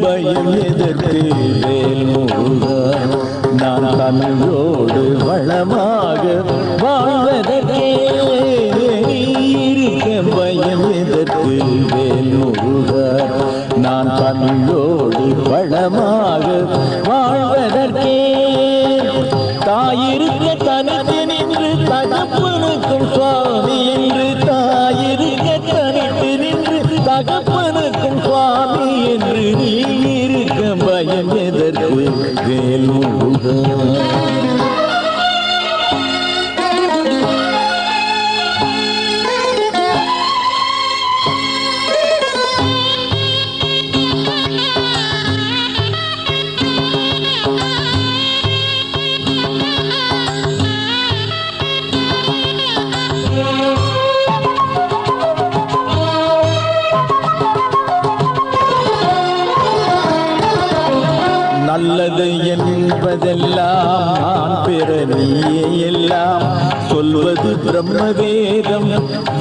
பயம் எதற்கு வேல் முருகா நான் தமிழோடு வளமாக வாழ்வதற்கே இருக்க பயம் எதற்கு வேல் முருகா நான் தமிழோடு வளமாக பயம் எதற்கு வேல் என்பதெல்லாம் நான் பெற நீயே எல்லாம் சொல்வது பிரம்மவேதம்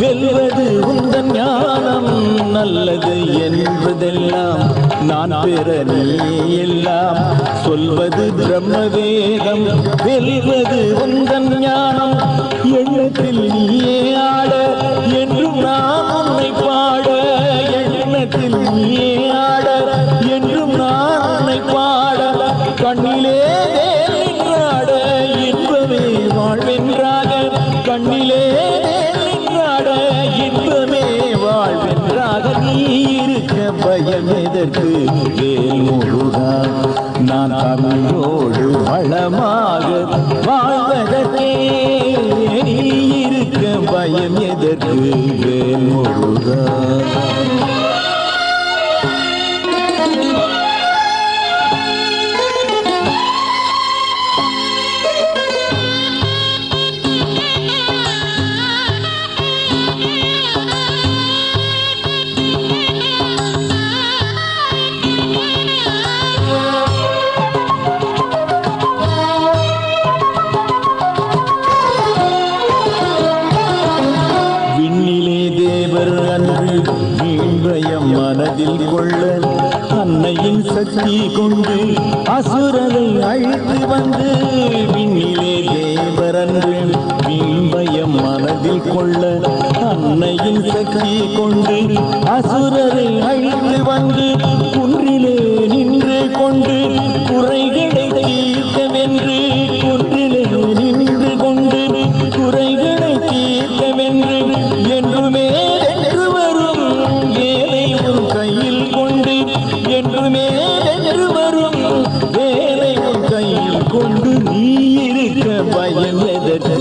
வெல்வது உந்தன் ஞானம் நல்லது என்பதெல்லாம் நான் பெற நீயே எல்லாம் சொல்வது பிரம்மவேதம் வெல்வது உந்தன் ஞானம் எண்ணத்தில் நீயே ஆட பயம் வேல் முருகா நான் தமிழோடு வளமாக வாழ்வதற்கே இருக்க பயம் எதற்கு வேல் முருகா மனதில் கொள்ள அன்னையின் சக்தி கொண்டு அசுரனை அழைத்து வந்து விண்ணிலே தேவரன்று வீண்பயம் மனதில் கொள்ள அன்னையின் சக்தி கொண்டு அசுரரை அழி கொண்டு நீ இருக்க பயன் எதற்கு